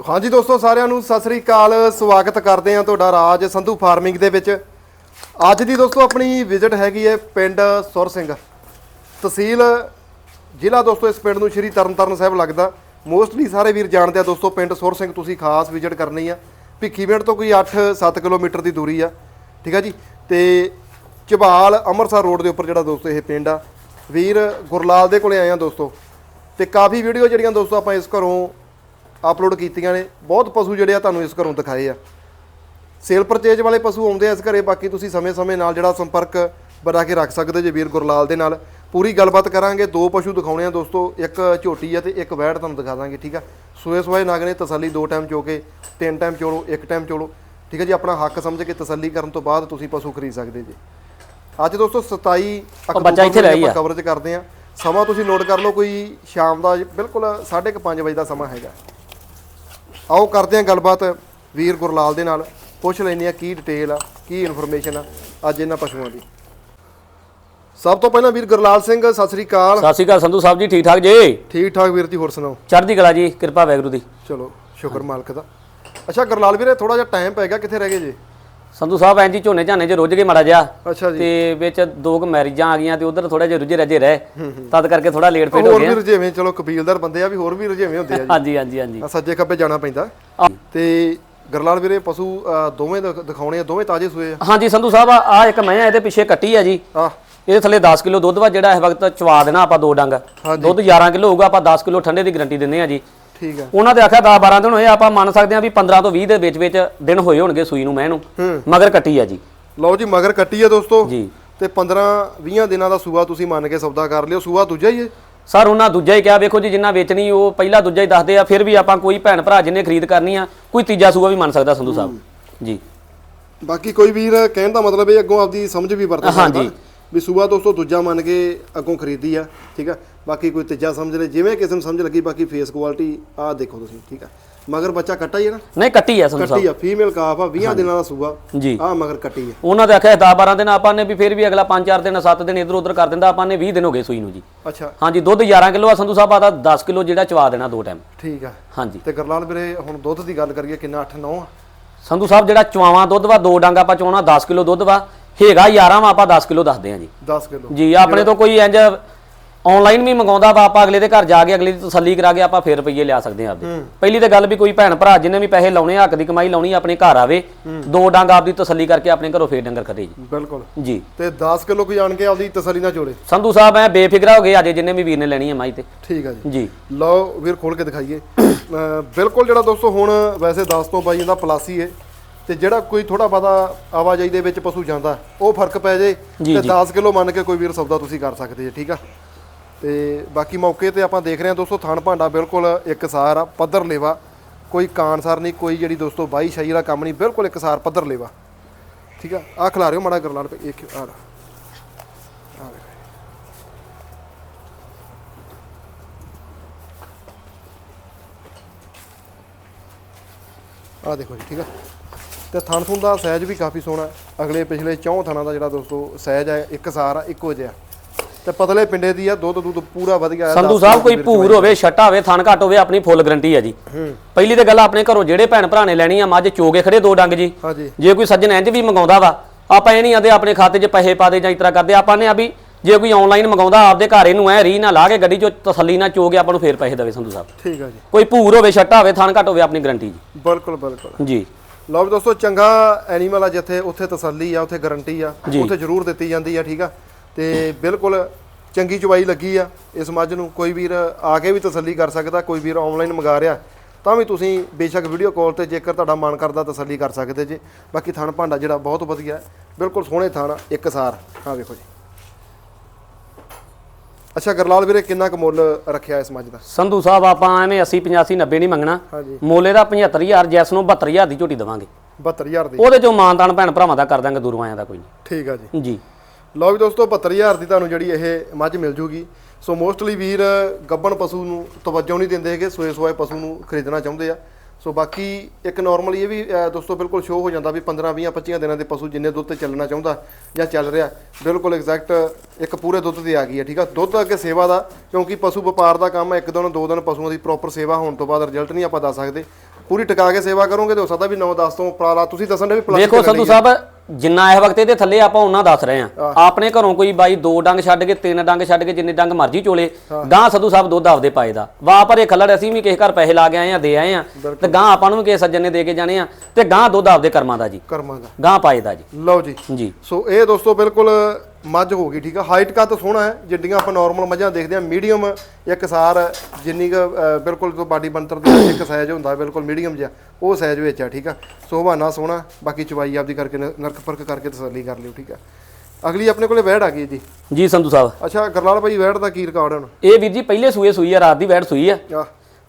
ਹਾਂਜੀ ਦੋਸਤੋ, ਸਾਰਿਆਂ ਨੂੰ ਸਤਿ ਸ੍ਰੀ ਅਕਾਲ। ਸਵਾਗਤ ਕਰਦੇ ਹਾਂ ਤੁਹਾਡਾ ਰਾਜ ਸੰਧੂ ਫਾਰਮਿੰਗ ਦੇ ਵਿੱਚ। ਅੱਜ ਦੀ ਦੋਸਤੋ, ਆਪਣੀ ਵਿਜ਼ਿਟ ਹੈਗੀ ਹੈ ਪਿੰਡ ਸੁਰ ਸਿੰਘ। ਤਹਿਸੀਲ ਜ਼ਿਲ੍ਹਾ ਦੋਸਤੋ, ਇਸ ਪਿੰਡ ਨੂੰ ਸ਼੍ਰੀ ਤਰਨਤਾਰਨ ਸਾਹਿਬ ਲੱਗਦਾ। ਮੋਸਟਲੀ ਸਾਰੇ ਵੀਰ ਜਾਣਦੇ ਆ ਦੋਸਤੋ, ਪਿੰਡ ਸੁਰ ਸਿੰਘ ਤੁਸੀਂ ਖਾਸ ਵਿਜ਼ਿਟ ਕਰਨੀ ਆ। ਭਿੱਖੀਵਿੰਡ ਤੋਂ ਕੋਈ 8-7 ਕਿਲੋਮੀਟਰ ਦੀ ਦੂਰੀ ਆ। ਠੀਕ ਆ ਜੀ? ਤੇ ਝਬਾਲ ਅੰਮ੍ਰਿਤਸਰ ਰੋਡ ਦੇ ਉੱਪਰ ਜਿਹੜਾ ਦੋਸਤੋ, ਇਹ ਪਿੰਡ ਆ। ਵੀਰ ਗੁਰਲਾਲ ਦੇ ਕੋਲੇ ਆਏ ਆ ਦੋਸਤੋ। ਤੇ ਕਾਫੀ ਵੀਡੀਓ ਜਿਹੜੀਆਂ ਦੋਸਤੋ, ਆਪਾਂ ਇਸ ਘਰੋਂ ਅਪਲੋਡ ਕੀਤੀਆਂ ਨੇ ਬਹੁਤ ਪਸ਼ੂ ਜਿਹੜੇ ਆ ਤੁਹਾਨੂੰ ਇਸ ਘਰੋਂ ਦਿਖਾਏ ਆ। ਸੇਲ ਪਰਚੇਜ ਵਾਲੇ ਪਸ਼ੂ ਆਉਂਦੇ ਆ ਇਸ ਘਰੇ ਬਾਕੀ ਤੁਸੀਂ ਸਮੇਂ-ਸਮੇਂ ਨਾਲ ਜਿਹੜਾ ਸੰਪਰਕ ਬਣਾ ਕੇ ਰੱਖ ਸਕਦੇ ਜੇ ਵੀਰ ਗੁਰਲਾਲ ਦੇ ਨਾਲ। ਪੂਰੀ ਗੱਲਬਾਤ ਕਰਾਂਗੇ ਦੋ ਪਸ਼ੂ ਦਿਖਾਉਣੇ ਆ ਦੋਸਤੋ ਇੱਕ ਝੋਟੀ ਆ ਤੇ ਇੱਕ ਵੈੜ ਤੁਹਾਨੂੰ ਦਿਖਾ ਦਾਂਗੇ ਠੀਕ ਆ? ਸੂਏ ਸੂਏ ਨਗ ਨੇ ਤਸੱਲੀ ਦੋ ਟਾਈਮ ਚੋ ਕੇ ਤਿੰਨ ਟਾਈਮ ਚੋਲੋ ਇੱਕ ਟਾਈਮ ਚੋਲੋ ਠੀਕ ਹੈ ਜੀ? ਆਪਣਾ ਹੱਕ ਸਮਝ ਕੇ ਤਸੱਲੀ ਕਰਨ ਤੋਂ ਬਾਅਦ ਤੁਸੀਂ ਪਸ਼ੂ ਖਰੀਦ ਸਕਦੇ ਜੀ। ਅੱਜ ਦੋਸਤੋ 27 ਬੱਚਾ ਇੱਥੇ ਰਹਿ ਗਿਆ। ਕਵਰੇਜ ਕਰਦੇ ਆ। ਸਮਾਂ ਤੁਸੀਂ ਨੋਟ ਕਰ ਲਓ ਕੋਈ ਸ਼ਾਮ ਦਾ ਬਿਲਕੁਲ 5:30 ਵਜੇ ਦਾ ਸਮਾਂ ਹੈਗਾ। ਆਓ ਕਰਦੇ ਹਾਂ ਗੱਲਬਾਤ ਵੀਰ ਗੁਰਲਾਲ ਦੇ ਨਾਲ। ਪੁੱਛ ਲੈਂਦੇ ਆ ਕੀ ਡਿਟੇਲ ਆ ਕੀ ਇਨਫੋਰਮੇਸ਼ਨ ਆ ਅੱਜ ਇਹਨਾਂ ਪਸ਼ੂਆਂ ਦੀ। ਸਭ ਤੋਂ ਪਹਿਲਾਂ ਵੀਰ ਗੁਰਲਾਲ ਸਿੰਘ ਸਤਿ ਸ੍ਰੀ ਅਕਾਲ। ਸਤਿ ਸ਼੍ਰੀ ਅਕਾਲ ਸੰਧੂ ਸਾਹਿਬ ਜੀ ਠੀਕ ਠਾਕ ਜੀ? ਠੀਕ ਠਾਕ ਵੀਰ ਜੀ ਹੋਰ ਸੁਣਾਓ? ਚੜ੍ਹਦੀ ਕਲਾ ਜੀ ਕਿਰਪਾ ਵੈਗਰੂ ਦੀ। ਚਲੋ ਸ਼ੁਕਰ ਮਾਲਕ ਦਾ। ਅੱਛਾ ਗੁਰਲਾਲ ਵੀਰੇ ਥੋੜਾ ਜਿਹਾ ਟਾਈਮ ਪੈ ਗਿਆ ਕਿੱਥੇ ਰਹਿ ਗਏ ਜੀ? ਸੰਧੂ ਸਾਹਿਬ ਐਂ ਜੀ ਝੋਨੇ ਝਾਨੇ 'ਚ ਰੁੱਝ ਕੇ ਮਾੜਾ ਜਿਹਾ ਅੱਛਾ ਜੀ। ਤੇ ਵਿੱਚ ਦੋ ਕੁ ਮੈਰਿਜਾਂ ਆ ਗਈਆਂ ਤੇ ਉਧਰ ਥੋੜਾ ਜਿਹਾ ਰੁੱਝੇ ਰੱਜੇ ਰਹੇ ਤਦ ਕਰਕੇ ਥੋੜਾ ਲੇਟ ਫੇਟ ਹੋ ਹੋਰ ਗਿਆ ਵੀ ਰਜੇਵੇਂ ਚਲੋ ਕਬੀਲਦਾਰ ਬੰਦੇ ਆ ਵੀ ਹੋਰ ਵੀ ਰਜੇਵੇਂ ਹੁੰਦੇ ਆ ਜੀ। ਹਾਂਜੀ ਹਾਂਜੀ ਹਾਂਜੀ। ਆ ਸੱਜੇ ਖੱਬੇ ਜਾਣਾ ਪੈਂਦਾ। ਤੇ ਗੁਰਲਾਲ ਵੀਰੇ ਪਸ਼ੂ ਅ, ਦੋਵੇਂ ਦਿਖ- ਦਿਖਾਉਣੇ ਆ ਦੋਵੇਂ ਤਾਜ਼ੇ ਸੂਏ ਆ। ਹਾਂਜੀ ਸੰਧੂ ਸਾਹਿਬ ਆ ਇੱਕ ਮੈਂ ਇਹਦੇ ਪਿੱਛੇ ਕੱਟੀ ਆ ਜੀ। ਆ ਇਹਦੇ ਥੱਲੇ 10 ਕਿਲੋ ਦੁੱਧ ਵਾ ਜਿਹੜਾ ਇਸ ਵਕਤ ਚਵਾ ਦੇਣਾ ਆਪਾਂ ਦੋ ਡੰਗ। ਦੁੱਧ 11 ਕਿਲੋ ਹੋਊਗਾ ਆਪਾਂ 10 ਕਿਲੋ ਠੰਡੇ ਦੀ ਗਾਰੰਟੀ ਦਿੰਨੇ ਆ ਜੀ। ਠੀਕ ਆ। ਉਹਨਾਂ ਦੇ ਆਖਿਆ 10 12 ਦਿਨ ਹੋਏ ਆਪਾਂ ਮੰਨ ਸਕਦੇ ਆ ਵੀ 15 ਤੋਂ 20 ਦੇ ਵਿੱਚ ਵਿੱਚ ਦਿਨ ਹੋਏ ਹੋਣਗੇ ਸੂਈ ਨੂੰ ਮੈਂ ਹੂੰ। ਮਗਰ ਕੱਟੀ ਆ ਜੀ। ਲਓ ਜੀ ਮਗਰ ਕੱਟੀ ਆ ਦੋਸਤੋ। ਜੀ। ਤੇ 15 20 ਦਿਨਾਂ ਦਾ ਸੂਆ ਤੁਸੀਂ ਮੰਨ ਕੇ ਸੌਦਾ ਕਰ ਲਿਓ। ਸੂਆ ਦੂਜਾ ਹੀ ਹੈ। ਸਰ ਉਹਨਾਂ ਦੂਜਾ ਹੀ ਕਿਹਾ ਵੇਖੋ ਜੀ ਜਿੰਨਾ ਵੇਚਣੀ ਉਹ ਪਹਿਲਾ ਦੂਜਾ ਹੀ ਦੱਸਦੇ ਆ ਫਿਰ ਵੀ ਆਪਾਂ ਕੋਈ ਭੈਣ ਭਰਾ ਜਿੰਨੇ ਖਰੀਦ ਕਰਨੀ ਆ ਕੋਈ ਤੀਜਾ ਸੂਆ ਵੀ ਮੰਨ ਸਕਦਾ ਸੰਧੂ ਸਾਹਿਬ। ਜੀ। ਬਾਕੀ ਕੋਈ ਵੀਰ ਕਹਿਣ ਦਾ ਮਤਲਬ ਇਹ ਅੱਗੋਂ ਆਪਦੀ ਸਮਝ ਵੀ ਵਰਤ ਸਕਦਾ ਹਾਂਜੀ। ਵੀ ਸੂਆ ਦੋਸਤੋ ਦੂਜਾ ਮੰਨ ਕੇ ਅੱਗੋਂ ਖਰੀਦੀ ਆ ਠੀਕ ਆ। ਬਾਕੀ ਕੋਈ ਤੀਜਾ ਸਮਝ ਲੈ ਜਿਵੇਂ ਕਿਸੇ ਨੂੰ ਸਮਝ ਲੱਗੀ ਬਾਕੀ ਫੇਸ ਕੁਆਲਿਟੀ ਆਹ ਦੇਖੋ ਤੁਸੀਂ ਠੀਕ ਆ। ਮਗਰ ਬੱਚਾ ਕੱਟਾ ਹੀ ਹੈ ਨਾ? ਨਹੀਂ ਕੱਟੀ ਆ ਸਾਹਿਬ ਕੱਟੀ ਆ ਫੀਮੇਲ ਕਾਫ ਆ 20 ਦਿਨਾਂ ਦਾ ਸੂਆ। ਜੀ। ਆਹ ਮਗਰ ਕੱਟੀ ਆ। ਉਹਨਾਂ ਦੇ ਆਖਿਆ 10 12 ਦਿਨ ਆਪਾਂ ਨੇ ਵੀ ਫਿਰ ਵੀ ਅਗਲਾ 5-4 ਦਿਨ 7 ਦਿਨ ਇਧਰ ਉਧਰ ਕਰ ਦਿੰਦਾ ਆਪਾਂ ਨੇ 20 ਦਿਨ ਹੋ ਗਏ ਸੂਈ ਨੂੰ ਜੀ। ਅੱਛਾ। ਹਾਂਜੀ ਦੁੱਧ 11 ਕਿਲੋ ਆ ਸੰਧੂ ਸਾਹਿਬ ਆਦਾ 10 ਕਿਲੋ ਜਿਹੜਾ ਚਵਾ ਦੇਣਾ ਦੋ ਟਾਈਮ ਠੀਕ ਆ। ਹਾਂਜੀ। ਤੇ ਗਰਲਾਲ ਵੀਰੇ ਹੁਣ ਦੁੱਧ ਦੀ ਗੱਲ ਕਰੀਏ ਕਿੰਨਾ? 8 9 ਆ? ਸੰਧੂ ਸਾਹਿਬ ਜਿਹੜਾ ਚਵਾਵਾਂ ਦੁੱਧ ਵਾ ਦੋ ਡੰਗ ਆਪਾਂ ਚੋਣਾ 10 ਕਿਲੋ ਦੁੱਧ ਵਾ। ਹੈਗਾ 11 ਵਾ ਆਪਾਂ 10 ਕਿਲੋ ਦੱਸਦੇ ਆ ਜੀ। 10 ਕਿਲੋ। ਜੀ ਆਪਣੇ ਤੋਂ ਕੋਈ ਇੰਜ ਆਨਲਾਈਨ ਵੀ ਮੰਗਾਉਂਦਾ ਵਾ ਆਪਾਂ ਅਗਲੇ ਦੇ ਘਰ ਜਾ ਕੇ ਅਗਲੇ ਦੀ ਤਸੱਲੀ ਕਰਾ ਕੇ ਆਪਾਂ ਫੇਰ ਰੁਪਈਏ ਲਿਆ ਸਕਦੇ ਆ ਆਪਦੇ। ਪਹਿਲੀ ਤੇ ਗੱਲ ਵੀ ਕੋਈ ਭੈਣ ਭਰਾ ਜਿਹਨੇ ਵੀ ਪੈਸੇ ਲਾਉਣੇ ਆ, ਹੱਕ ਦੀ ਕਮਾਈ ਲਾਉਣੀ ਆ, ਆਪਣੇ ਘਰ ਆਵੇ ਦੋ ਡੰਗ ਆਪਦੀ ਤਸੱਲੀ ਕਰਕੇ ਆਪਣੇ ਘਰੋਂ ਫੇਰ ਡੰਗਰ ਕਰੇ ਜੀ। ਬਿਲਕੁਲ। ਜੀ। ਤੇ 10 ਕਿਲੋ ਕੋਈ ਆਣ ਕੇ ਆਪਦੀ ਤਸੱਲੀ ਨਾਲ ਜੋੜੇ। ਸੰਧੂ ਸਾਹਿਬ ਐ ਬੇਫਿਕਰਾ ਹੋ ਗਏ ਅਜੇ ਜਿੰਨੇ ਵੀ ਵੀਰ ਨੇ ਲੈਣੀ ਹੈ ਮਾਈ ਤੇ। ਠੀਕ ਆ ਜੀ। ਜੀ। ਲਓ ਵੀਰ ਖੋਲ ਕੇ ਦਿਖਾਈਏ। ਬਿਲਕੁਲ ਜਿਹੜਾ ਦੋਸਤੋ ਹੁਣ ਵੈਸੇ 10 ਤੋਂ 22 ਦਾ ਪਲੱਸ ਹੀ ਹੈ ਤੇ ਜਿਹੜਾ ਕੋਈ ਥੋੜਾ ਬਾਦਾ ਆਵਾਜਾਈ ਦੇ ਵਿੱਚ ਪਸ਼ੂ ਜਾਂਦਾ ਉਹ ਫ਼ਰਕ ਪੈ ਜੇ ਤੇ ਜੀ। 10 ਕਿਲੋ ਮੰਨ ਕੇ ਕੋਈ ਵੀਰ ਸੌਦਾ ਤੁਸੀਂ ਕਰ ਸਕਦੇ ਜੇ ਠੀਕ ਆ? ਤੇ ਬਾਕੀ ਮੌਕੇ ਤੇ ਆਪਾਂ ਦੇਖ ਰਹੇ ਹਾਂ ਦੋਸਤੋ, ਥਣ ਭਾਂਡਾ ਬਿਲਕੁਲ ਇੱਕਸਾਰ ਆ, ਪੱਧਰ ਲੇਵਾ। ਕੋਈ ਕਾਨਸਰ ਨਹੀਂ, ਕੋਈ ਜਿਹੜੀ ਦੋਸਤੋ ਬਾਈ ਸ਼ਾਹੀ ਵਾਲਾ ਕੰਮ ਨਹੀਂ, ਬਿਲਕੁਲ ਇੱਕਸਾਰ ਪੱਧਰ ਲੇਵਾ। ਠੀਕ ਆ? ਆ ਖਿਲਾਰਿਓ ਮਾੜਾ ਗਰਲਾਲ ਪੇ ਇੱਕ ਆ ਆ ਦੇਖੋ ਜੀ, ਠੀਕ ਆ? ਤੇ ਥਣ ਥੁਣ ਦਾ ਸਾਈਜ਼ ਵੀ ਕਾਫੀ ਸੋਹਣਾ। ਅਗਲੇ ਪਿਛਲੇ ਚੌਂ ਥਣਾਂ ਦਾ ਜਿਹੜਾ ਦੋਸਤੋ ਸਾਈਜ਼ ਹੈ ਇੱਕ ਸਾਰ ਆ, ਇੱਕੋ ਜਿਹਾ। ਤੇ ਪਤਲੇ ਪਿੰਡੇ ਦੀ ਆ ਦੁੱਧ ਦੁੱਧ ਪੂਰਾ ਵਧੀਆ ਆ ਸੰਧੂ ਸਾਹਿਬ ਕੋਈ ਭੂਰ ਹੋਵੇ ਛੱਟਾ ਹੋਵੇ ਥਣ ਘੱਟ ਹੋਵੇ ਆਪਣੀ ਫੁੱਲ ਗਰੰਟੀ ਹੈ ਜੀ। ਪਹਿਲੀ ਤੇ ਗੱਲ ਆਪਣੇ ਘਰੋਂ ਜਿਹੜੇ ਭੈਣ ਭਰਾ ਨੇ ਲੈਣੀ ਆ ਮੱਝ ਚੋਗੇ ਖੜੇ ਦੋ ਡੰਗ ਜੀ। ਜੇ ਕੋਈ ਸੱਜਣ ਇੰਜ ਵੀ ਮੰਗਾਉਂਦਾ ਵਾ ਆਪਾਂ ਇਹ ਨਹੀਂ ਆਂਦੇ ਆਪਣੇ ਖਾਤੇ 'ਚ ਪੈਸੇ ਪਾ ਦੇ ਜਾਂ ਇਸ ਤਰ੍ਹਾਂ ਕਰਦੇ ਆਪਾਂ ਨੇ ਆ ਵੀ ਜੇ ਕੋਈ ਆਨਲਾਈਨ ਮੰਗਾਉਂਦਾ ਆਪਦੇ ਘਰ ਇਹਨੂੰ ਐ ਰੀ ਨਾ ਲਾ ਕੇ ਗੱਡੀ 'ਚੋਂ ਤਸੱਲੀ ਨਾਲ ਚੋ ਕੇ ਆਪਾਂ ਨੂੰ ਫੇਰ ਪੈਸੇ ਦੇਵੇ ਸੰਧੂ ਸਾਹਿਬ। ਠੀਕ ਆ ਜੀ। ਕੋਈ ਭੂਰ ਹੋਵੇ ਛੱਟਾ ਹੋਵੇ ਥਣ ਘੱਟ ਹੋਵੇ ਆਪਣੀ ਗਰੰਟੀ ਜੀ। ਬਿਲਕੁਲ ਬਿਲਕੁਲ। ਜੀ। ਲਓ ਵੀ ਦੋਸਤੋ ਚੰਗਾ ਐਨੀਮਲ ਆ ਜਿੱਥੇ ਉੱਥੇ ਤਸੱਲੀ ਆ ਉੱਥੇ ਗਾਰੰਟੀ ਆ। ਉੱਥੇ ਜ਼ਰੂਰ ਦਿੱਤੀ ਜਾਂਦੀ ਆ ਠੀਕ ਆ? ਤੇ ਬਿਲਕੁਲ ਚੰਗੀ ਚਵਾਈ ਲੱਗੀ ਆ ਇਸ ਮੱਝ ਨੂੰ। ਕੋਈ ਵੀਰ ਆ ਕੇ ਵੀ ਤਸੱਲੀ ਕਰ ਸਕਦਾ ਕੋਈ ਵੀਰ ਆਨਲਾਈਨ ਮੰਗਾ ਰਿਹਾ ਤਾਂ ਵੀ ਤੁਸੀਂ ਬੇਸ਼ੱਕ ਵੀਡੀਓ ਕਾਲ ਤੇ ਜੇਕਰ ਤੁਹਾਡਾ ਮਨ ਕਰਦਾ ਤਸੱਲੀ ਕਰ ਸਕਦੇ ਜੇ। ਬਾਕੀ ਥਣ ਭਾਂਡਾ ਜਿਹੜਾ ਬਹੁਤ ਵਧੀਆ ਹੈ। ਬਿਲਕੁਲ ਸੋਹਣੇ ਥਣ ਆ, ਇੱਕ ਸਾਰ। ਆ ਵੇਖੋ ਜੀ। ਅੱਛਾ ਗਰਲਾਲ ਵੀਰੇ ਕਿੰਨਾ ਕੁ ਮੁੱਲ ਰੱਖਿਆ ਇਸ ਮੱਝ ਦਾ? ਸੰਧੂ ਸਾਹਿਬ ਆਪਾਂ ਐਵੇਂ 80 85 90 ਨਹੀਂ ਮੰਗਣਾ। ਹਾਂਜੀ। ਮੋਲੇ ਦਾ 75000 ਜੈਸ ਨੂੰ 72000 ਦੀ ਝੋਟੀ ਦੇਵਾਂਗੇ। 72000 ਦੀ। ਉਹਦੇ ਚੋਂ ਮਾਨਤਾਨ ਭੈਣ ਭਰਾਵਾਂ ਦਾ ਕਰ ਦਾਂਗੇ ਦੂਰੋਂ ਆਇਆਂ ਦਾ ਕੋਈ ਠੀਕ ਆ ਜੀ। ਨਹੀਂ ਜੀ। ਲਓ ਵੀ ਦੋਸਤੋ 72000 ਦੀ ਤੁਹਾਨੂੰ ਜਿਹੜੀ ਇਹ ਮੱਝ ਮਿਲ ਜੂਗੀ। ਸੋ ਮੋਸਟਲੀ ਵੀਰ ਗੱਬਣ ਪਸ਼ੂ ਨੂੰ ਤਵੱਜੋ ਨਹੀਂ ਦਿੰਦੇ ਹੈਗੇ ਸੋਏ ਸੋਏ ਪਸ਼ੂ ਨੂੰ ਖਰੀਦਣਾ ਚਾਹੁੰਦੇ ਆ। ਸੋ ਬਾਕੀ ਇੱਕ ਨਾਰਮਲੀ ਇਹ ਵੀ ਦੋਸਤੋ ਬਿਲਕੁਲ ਸ਼ੋਅ ਹੋ ਜਾਂਦਾ ਵੀ 15 20 25 ਦਿਨਾਂ ਦੇ ਪਸ਼ੂ ਜਿੰਨੇ ਦੁੱਧ ਤੇ ਚੱਲਣਾ ਚਾਹੁੰਦਾ ਜਾਂ ਚੱਲ ਰਿਹਾ ਬਿਲਕੁਲ ਐਗਜ਼ੈਕਟ ਇੱਕ ਪੂਰੇ ਦੁੱਧ ਦੀ ਆ ਗਈ ਹੈ ਠੀਕ ਆ? ਦੁੱਧ ਅੱਗੇ ਸੇਵਾ ਦਾ ਕਿਉਂਕਿ ਪਸ਼ੂ ਵਪਾਰ ਦਾ ਕੰਮ ਹੈ ਇੱਕ ਦਿਨ ਦੋ ਦਿਨ ਪਸ਼ੂਆਂ ਦੀ ਪ੍ਰੋਪਰ ਸੇਵਾ ਹੋਣ ਤੋਂ ਬਾਅਦ ਰਿਜ਼ਲਟ ਨਹੀਂ ਆਪਾਂ ਦੱਸ ਸਕਦੇ। ਪੂਰੀ ਟਿਕਾ ਕੇ ਸੇਵਾ ਕਰੋਗੇ ਤੇ ਹੋ ਸਕਦਾ ਵੀ 9-10 ਤੋਂ ਪਰਾਲਾ ਤੁਸੀਂ ਦੱਸਣ ਦੇ ਵੀ ਪਲੱਸ ਵੇਖੋ ਸੰਧੂ ਸਾਹਿਬ ਜਿੰਨਾ ਇਹ ਵਕਤ ਇਹਦੇ ਥੱਲੇ ਆਪਾਂ ਉਹਨਾਂ ਦੱਸ ਰਹੇ ਆ ਆਪਣੇ ਘਰੋਂ ਕੋਈ ਬਾਈ ਦੋ ਡੰਗ ਛੱਡ ਕੇ ਤਿੰਨ ਡੰਗ ਛੱਡ ਕੇ ਜਿੰਨੇ ਡੰਗ ਮਰਜ਼ੀ ਚੋਲੇ ਗਾਂ ਸੰਧੂ ਸਾਹਿਬ ਦੁੱਧ ਆਪਦੇ ਪਾਏ ਦਾ। ਵਾਹ ਭਰੇ ਖੱਲੜ ਅਸੀਂ ਵੀ ਕਿਸੇ ਘਰ ਪੈਸੇ ਲਾ ਕੇ ਆਏ ਆ ਦੇ ਆਏ ਆ ਤੇ ਗਾਂ ਆਪਾਂ ਨੂੰ ਵੀ ਕਿਸੇ ਸੱਜਣ ਨੇ ਦੇ ਕੇ ਜਾਣੇ ਆ ਤੇ ਗਾਂ ਦੁੱਧ ਆਪਦੇ ਕਰਮਾਂ ਦਾ ਜੀ। ਕਰਮਾਂ ਦਾ। ਗਾਂ ਪਾਏ ਦਾ ਜੀ। ਲਓ ਜੀ। ਜੀ। ਸੋ ਇਹ ਦੋਸਤੋ ਬਿਲਕੁਲ ਮੱਝ ਹੋ ਗਈ ਠੀਕ ਆ? ਹਾਈਟ ਕੱਦ ਸੋਹਣਾ ਹੈ? ਜਿੱਡੀਆਂ ਆਪਾਂ ਨਾਰਮਲ ਮੱਝਾਂ ਦੇਖਦੇ ਆ ਮੀਡੀਅਮ ਇੱਕ ਸਾਰ ਜਿੰਨੀ ਕੁ ਬਿਲਕੁਲ ਤੋਂ ਬਾਡੀ ਬੰਤਰ ਦਾ ਇੱਕ ਸਾਈਜ਼ ਹੁੰਦਾ ਬਿਲਕੁਲ ਮੀਡੀਅਮ ਜਿਹਾ ਉਹ ਸਾਈਜ਼ ਵਿੱਚ ਆ ਠੀਕ ਆ? ਸੋ ਹਵਾਨਾ ਸੋਹਣਾ ਬਾਕੀ ਚਵਾਈ ਆਪਦੀ ਕਰਕੇ ਨਰਕ ਫ਼ਰਕ ਕਰਕੇ ਤਸੱਲੀ ਕਰ ਲਿਓ ਠੀਕ ਆ? ਅਗਲੀ ਆਪਣੇ ਕੋਲੇ ਵੈੜ ਆ ਗਈ ਜੀ। ਜੀ ਸੰਧੂ ਸਾਹਿਬ। ਅੱਛਾ ਗਰਲਾਲ ਭਾਈ ਵੈੜ ਦਾ ਕੀ ਰਿਕਾਰਡ ਹੁਣ? ਇਹ ਵੀਰ ਜੀ ਪਹਿਲੇ ਸੂਏ ਸੂਈ ਆ ਰਾਤ ਦੀ ਵੈਟ ਸੂਈ ਆ।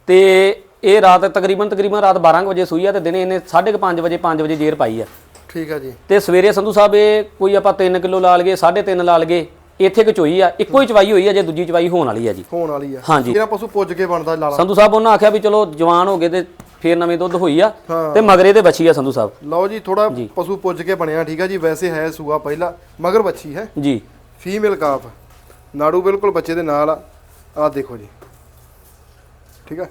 ਤੇ ਇਹ ਰਾਤ ਤਕਰੀਬਨ ਤਕਰੀਬਨ ਰਾਤ 12 ਕੁ ਵਜੇ ਸੂਈ ਆ ਤੇ ਦਿਨੇ ਇਹਨੇ 5:30 ਵਜੇ 5 ਵਜੇ ਜੇਰ ਪਾਈ ਆ। ਠੀਕ ਆ ਜੀ। ਤੇ ਸਵੇਰੇ ਸੰਧੂ ਸਾਹਿਬ ਇਹ ਕੋਈ ਆਪਾਂ 3 ਕਿਲੋ ਲਾ ਲਗੇ 3.5 ਲਾ ਲਗੇ ਇੱਥੇ ਕੁ ਚੋਈ ਆ ਇੱਕੋ ਹੀ ਚਵਾਈ ਹੋਈ ਆ ਜੇ ਦੂਜੀ ਚਵਾਈ ਹੋਣ ਵਾਲੀ ਆ ਜੀ। ਹੋਣ ਵਾਲੀ ਆ। ਹਾਂਜੀ। ਜਿਹੜਾ ਪਸ਼ੂ ਪੁੱਜ ਕੇ ਬਣਦਾ ਲਾਲਾ ਸੰਧੂ ਸਾਹਿਬ ਉਹਨਾਂ ਆਖਿਆ ਵੀ ਚਲੋ ਜਵਾਨ ਹੋ ਗਏ ਤੇ ਫੇਰ ਨਵੇਂ ਦੁੱਧ ਹੋਈ ਆ। ਤੇ ਮਗਰੇ ਤੇ ਬੱਚੀ ਆ ਸੰਧੂ ਸਾਹਿਬ। ਲਓ ਜੀ ਥੋੜਾ ਪਸ਼ੂ ਪੁੱਜ ਕੇ ਬਣਿਆ ਠੀਕ ਆ ਜੀ। ਵੈਸੇ ਹੈ ਸੂਆ ਪਹਿਲਾ ਮਗਰ ਬੱਚੀ ਹੈ। ਜੀ। ਫੀਮੇਲ ਕਾਫ ਨਾੜੂ ਬਿਲਕੁਲ ਬੱਚੇ ਦੇ ਨਾਲ ਆ। ਆਹ ਦੇਖੋ ਜੀ। ਠੀਕ ਆ?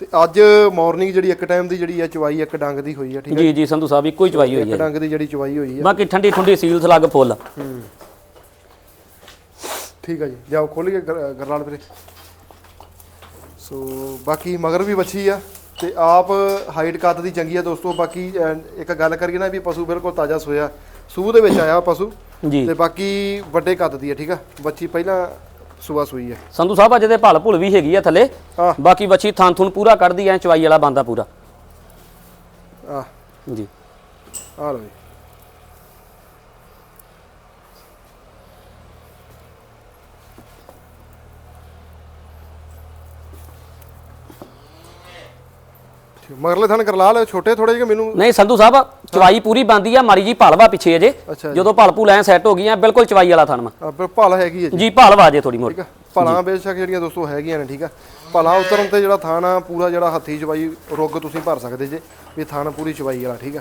ਤੇ ਅੱਜ ਮਾਰਨਿੰਗ ਜਿਹੜੀ ਇੱਕ ਟਾਈਮ ਦੀ ਜਿਹੜੀ ਆ ਚਵਾਈ ਇੱਕ ਡੰਗ ਦੀ ਹੋਈ ਆ ਠੀਕ ਆ? ਜੀ ਜੀ ਸੰਧੂ ਸਾਹਿਬ ਇੱਕੋ ਹੀ ਚਵਾਈ ਹੋਈ ਇੱਕ ਡੰਗ ਦੀ ਜਿਹੜੀ ਚਵਾਈ ਹੋਈ ਆ। ਬਾਕੀ ਠੰਡੀ ਠੰਡੀ ਸੀਲ ਸਲੱਗ ਫੁੱਲ। ਠੀਕ ਆ ਜੀ ਜਾਓ ਖੋਲੀਏ ਗਰ- ਗਰਲਾਲ ਵੀਰੇ। ਸੋ ਬਾਕੀ ਮਗਰ ਵੀ ਬੱਚੀ ਆ ਤੇ ਆਪ ਹਾਈਟ ਕੱਦ ਦੀ ਚੰਗੀ ਆ ਦੋਸਤੋ ਬਾਕੀ ਅਹ, ਇੱਕ ਗੱਲ ਕਰੀਏ ਨਾ ਵੀ ਪਸ਼ੂ ਬਿਲਕੁਲ ਤਾਜ਼ਾ ਸੋਇਆ। ਸੂਹ ਦੇ ਵਿੱਚ ਆਇਆ ਪਸ਼ੂ ਜੀ। ਤੇ ਬਾਕੀ ਵੱਡੇ ਕੱਦ ਦੀ ਆ ਠੀਕ ਆ? ਬੱਚੀ ਪਹਿਲਾਂ ਸੂਆ ਸੂਈ ਆ ਸੰਧੂ ਸਾਹਿਬ ਅੱਜ ਦੇ ਭਲ ਭੁਲ ਵੀ ਹੈਗੀ ਆ ਥੱਲੇ। ਆਹ। ਬਾਕੀ ਬੱਚੀ ਥਾਂ ਥੁਨ ਪੂਰਾ ਕੱਢਦੀ ਐ ਚਵਾਈ ਵਾਲਾ ਬੰਦਾ ਪੂਰਾ। ਆ ਜੀ। ਆ ਲਓ ਜੀ। ਠੀਕ, ਮਗਰਲੇ ਥਣ ਕਰਲਾ ਲਿਓ ਛੋਟੇ ਥੋੜੇ ਜਿਹੇ ਮੈਨੂੰ ਨਹੀਂ ਸੰਧੂ ਸਾਹਿਬ ਚਵਾਈ ਪੂਰੀ ਬੰਦੀ ਆ ਮਾਰੀ ਜੀ ਭਲਵਾ ਪਿੱਛੇ ਅਜੇ। ਜਦੋਂ ਭਲ ਭੁਲ ਐ ਸੈੱਟ ਹੋ ਗਈਆਂ ਬਿਲਕੁਲ ਚਵਾਈ ਵਾਲਾ ਥਣ ਪਰ ਭਲ ਹੈਗੀ ਹੈ ਜੀ। ਜੀ ਭਲਵਾ ਜੇ ਥੋੜੀ ਮੋਟੀ ਠੀਕ ਆ। ਭਲਾਂ ਬੇਸ਼ੱਕ ਜਿਹੜੀਆਂ ਦੋਸਤੋ ਹੈਗੀਆਂ ਨੇ ਠੀਕ ਆ। ਭਲਾ ਉਤਰਨ ਤੇ ਜਿਹੜਾ ਥਾਣ ਪੂਰਾ ਜਿਹੜਾ ਹੱਥੀ ਚਵਾਈ ਰੁੱਗ ਤੁਸੀਂ ਭਰ ਸਕਦੇ ਜੇ ਵੀ ਥਾਣ ਪੂਰੀ ਚਵਾਈ ਵਾਲਾ ਠੀਕ ਆ।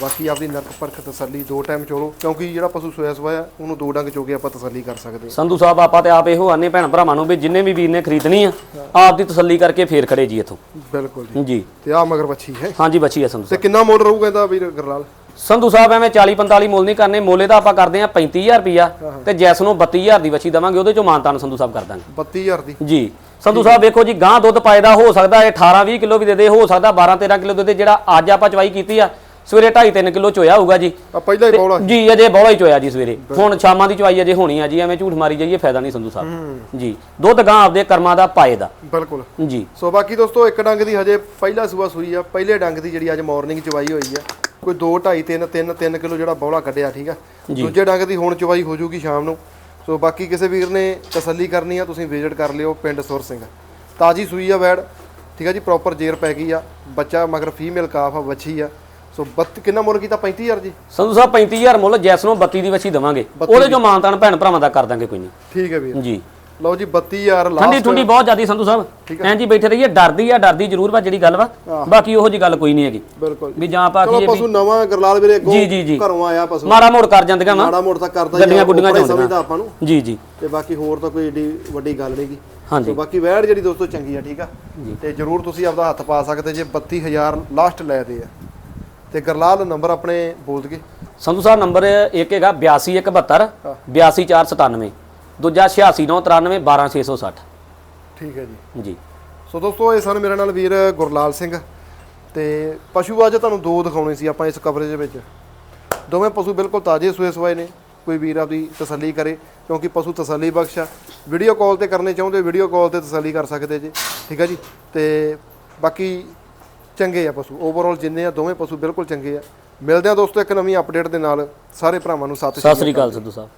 ਬਾਕੀ ਆਪਦੀ ਨਰਕ ਪਰਖ ਤਸੱਲੀ ਦੋ ਟਾਈਮ ਚੋਲੋ ਕਿਉਂਕਿ ਜਿਹੜਾ ਪਸ਼ੂ ਸੋਇਆ ਸਵਾਇਆ ਉਹਨੂੰ ਦੋ ਡੰਗ ਚੋ ਕੇ ਆਪਾਂ ਤਸੱਲੀ ਕਰ ਸਕਦੇ ਹਾਂ। ਸੰਧੂ ਸਾਹਿਬ ਆਪਾਂ ਤੇ ਆਪ ਇਹੋ ਆਨੇ ਭੈਣ ਭਰਾਵਾਂ ਨੂੰ ਵੀ ਜਿੰਨੇ ਵੀ ਵੀਰ ਨੇ ਖਰੀਦਣੀ ਆ ਆਪ ਦੀ ਤਸੱਲੀ ਕਰਕੇ ਫੇਰ ਖੜੇ ਜੀ ਇੱਥੋਂ। ਬਿਲਕੁਲ ਜੀ। ਜੀ। ਤੇ ਆ ਮਗਰ ਬੱਚੀ ਹੈ। ਹਾਂਜੀ ਬੱਚੀ ਆ ਸੰਧੂ ਤੇ ਸਾਹਿਬ। ਕਿੰਨਾ ਮੁੱਲ ਰਹੂਗਾ ਇਹਦਾ ਵੀਰ ਗਰਲਾਲ? ਸੰਧੂ ਸਾਹਿਬ ਐਵੇਂ 40 45 ਮੁੱਲ ਨਹੀਂ ਕਰਨੇ ਮੋਲੇ ਦਾ ਆਪਾਂ ਕਰਦੇ ਆ 35000 ਰੁਪਿਆ ਤੇ ਜੈਸ ਨੂੰ 32000 ਦੀ ਬੱਚੀ ਦਵਾਂਗੇ ਉਹਦੇ ਚੋਂ ਮਾਨਤਾਨ ਸੰਧੂ ਸਾਹਿਬ ਕਰ ਦਾਂਗੇ। 32000 ਦੀ? ਜੀ। ਸੰਧੂ ਸਾਹਿਬ ਵੇਖੋ ਜੀ ਗਾਂ ਦੁੱਧ ਪਾਇਦਾ ਹੋ ਸਕਦਾ ਇਹ 18 20 ਕਿਲੋ ਵੀ ਦੇ ਦੇ ਹੋ ਸਕਦਾ 12 13 ਕਿਲੋ ਦੇ ਦੇ ਜਿਹੜਾ ਅੱਜ ਆਪਾਂ ਚਵਾਈ ਕੀਤੀ ਆ ਸਵੇਰੇ 2.5 3 ਕਿਲੋ ਚੋਇਆ ਹੋਊਗਾ ਜੀ। ਆ ਪਹਿਲਾਂ ਹੀ ਬੌਲਾ ਜੀ ਅਜੇ ਬੋਲਾ ਹੀ ਚੋਇਆ ਜੀ ਸਵੇਰੇ। ਹੁਣ ਸ਼ਾਮਾਂ ਦੀ ਚਵਾਈ ਅਜੇ ਹੋਣੀ ਆ ਜੀ ਐਵੇਂ ਝੂਠ ਮਾਰੀ ਜਾਈਏ ਫਾਇਦਾ ਨਹੀਂ ਸੰਧੂ ਸਾਹਿਬ। ਜੀ ਦੁੱਧ ਗਾਂ ਆਪਦੇ ਕਰਮਾਂ ਦਾ ਪਾਏ ਦਾ। ਬਿਲਕੁਲ। ਜੀ। ਸੋ ਬਾਕੀ ਦੋਸਤੋ ਇੱਕ ਡੰਗ ਦੀ ਹਜੇ ਪਹਿਲਾ ਸੂਆ ਸੂਈ ਆ ਪਹਿਲੇ ਡੰਗ ਦੀ ਜਿਹੜੀ ਅੱਜ ਮਾਰਨਿੰਗ ਚਵਾਈ ਹੋਈ ਆ ਕੋਈ 2 2.5 3 3 3 ਕਿਲੋ ਜਿਹੜਾ ਬੌਲਾ ਕੱਢਿਆ ਠੀਕ ਆ? ਦੂਜੇ ਡੰਗ ਦੀ ਹੁਣ ਚਵਾਈ ਹੋ ਜੂਗੀ ਸ਼ਾਮ ਨੂੰ। ਸੋ ਬਾਕੀ ਕਿਸੇ ਵੀਰ ਨੇ ਤਸੱਲੀ ਕਰਨੀ ਆ ਤੁਸੀਂ ਵਿਜ਼ਿਟ ਕਰ ਲਿਓ ਪਿੰਡ ਸੁਰ ਸਿੰਘ। ਤਾਜੀ ਸੂਈ ਆ ਵੈੜ ਠੀਕ ਆ ਜੀ ਪ੍ਰੋਪਰ ਜੇਰ ਪੈ ਗਈ ਆ। ਬੱਚਾ ਮਗਰ ਫੀਮੇਲ ਕਾਫ ਆ ਵੱਛੀ ਆ। ਸੋ 32 ਕਿੰਨਾ ਮੁੱਲ ਕੀਤਾ? 35000 ਜੀ। ਸੰਧੂ ਸਾਹਿਬ 35000 ਮੁੱਲ ਜੈਸ ਨੂੰ 32 ਦੀ ਬੱਚੀ ਦਵਾਂਗੇ। ਉਹਦੇ ਚੋਂ ਮਾਨਤਾਨ ਭੈਣ ਭਰਾਵਾਂ ਦਾ ਕਰ ਦਾਂਗੇ ਕੋਈ ਨਹੀਂ। ਠੀਕ ਹੈ ਵੀਰ। ਜੀ। ਲਓ ਜੀ 32000 ਠੰਡੀ ਲਾਸਟ ਠੰਡੀ ਬਹੁਤ ਜ਼ਿਆਦੀ ਸੰਧੂ ਸਾਹਿਬ। ਐਂ ਜੀ ਬੈਠੇ ਰਹੀਏ ਡਰਦੀ ਆ ਡਰਦੀ ਜ਼ਰੂਰ ਵਾ ਜਿਹੜੀ ਗੱਲ ਵਾ। ਬਾਕੀ ਉਹੋ ਜੀ ਗੱਲ ਕੋਈ ਨਹੀਂ ਹੈਗੀ। ਬਿਲਕੁਲ। ਵੀ ਜਾਂ ਆਪਾਂ ਵੀ ਪਸ਼ੂ ਨਵਾਂ ਗਰਲਾਲ ਵੀਰੇ ਅੱਗੋਂ ਜੀ, ਜੀ, ਜੀ। ਘਰੋਂ ਆਇਆ ਪਸ਼ੂ। ਮਾੜਾ ਮੋੜ ਕਰ ਜਾਂਦੀਆਂ ਵਾ। ਮਾੜਾ ਮੋੜ ਤਾਂ ਕਰਦਾ ਗੱਡੀਆਂ ਗੁੱਡੀਆਂ ਉੱਪਰ ਹੀ ਚ ਆਉਂਦੀਆਂ। ਸਮਝਦਾ ਆਪਾਂ ਨੂੰ। ਜੀ ਜੀ। ਤੇ ਬਾਕੀ ਹੋਰ ਤਾਂ ਕੋਈ ਏਡੀ ਵੱਡੀ ਗੱਲ ਨਹੀਂਗੀ ਹਾਂਜੀ। ਬਾਕੀ ਵੈੜ ਜਿਹੜੀ ਦੋਸਤੋ ਚੰਗੀ ਆ ਠੀਕ ਆ। ਤੇ ਜਰੂਰ ਤੁਸੀਂ ਆਪਦਾ ਹੱਥ ਪਾ ਸਕਦੇ ਜੇ 32000 ਲਾਸਟ ਲੈ ਦੇ ਆ। ਤੇ ਗਰਲਾਲ ਨੰਬਰ ਆਪਣੇ ਬੋਲ ਦਗੇ ਸੰਧੂ ਸਾਹਿਬ ਨੰਬਰ ਇੱਕ ਹੈਗਾ 8272 82497 ਦੂਜਾ 8693 12660 ਠੀਕ ਹੈ ਜੀ। ਜੀ। ਸੋ ਦੋਸਤੋ ਇਹ ਸਨ ਮੇਰੇ ਨਾਲ ਵੀਰ ਗੁਰਲਾਲ ਸਿੰਘ ਤੇ ਪਸ਼ੂ ਅੱਜ ਤੁਹਾਨੂੰ ਦੋ ਦਿਖਾਉਣੇ ਸੀ ਆਪਾਂ ਇਸ ਕਵਰੇਜ ਵਿੱਚ। ਦੋਵੇਂ ਪਸ਼ੂ ਬਿਲਕੁਲ ਤਾਜ਼ੇ ਸੂਏ ਸਵਾਏ ਨੇ ਕੋਈ ਵੀਰ ਆਪਦੀ ਤਸੱਲੀ ਕਰੇ ਕਿਉਂਕਿ ਪਸ਼ੂ ਤਸੱਲੀ ਬਖਸ਼ ਆ। ਵੀਡੀਓ ਕਾਲ ਤੇ ਕਰਨੇ ਚਾਹੁੰਦੇ ਵੀਡੀਓ ਕਾਲ ਤੇ ਤਸੱਲੀ ਕਰ ਸਕਦੇ ਜੀ। ਠੀਕ ਹੈ ਜੀ? ਤੇ ਬਾਕੀ ਚੰਗੇ ਆ ਪਸ਼ੂ। ਓਵਰਆਲ ਜਿੰਨੇ ਆ ਦੋਵੇਂ ਪਸ਼ੂ ਬਿਲਕੁਲ ਚੰਗੇ ਆ। ਮਿਲਦੇ ਆ ਦੋਸਤੋ ਇੱਕ ਨਵੀਂ ਅਪਡੇਟ ਦੇ ਨਾਲ। ਸਾਰੇ ਭਰਾਵਾਂ ਨੂੰ ਸਤਿ ਸ਼੍ਰੀ ਸਤਿ ਸ੍ਰੀ ਅਕਾਲ ਸਿੱਧੂ ਸਾਹਿਬ।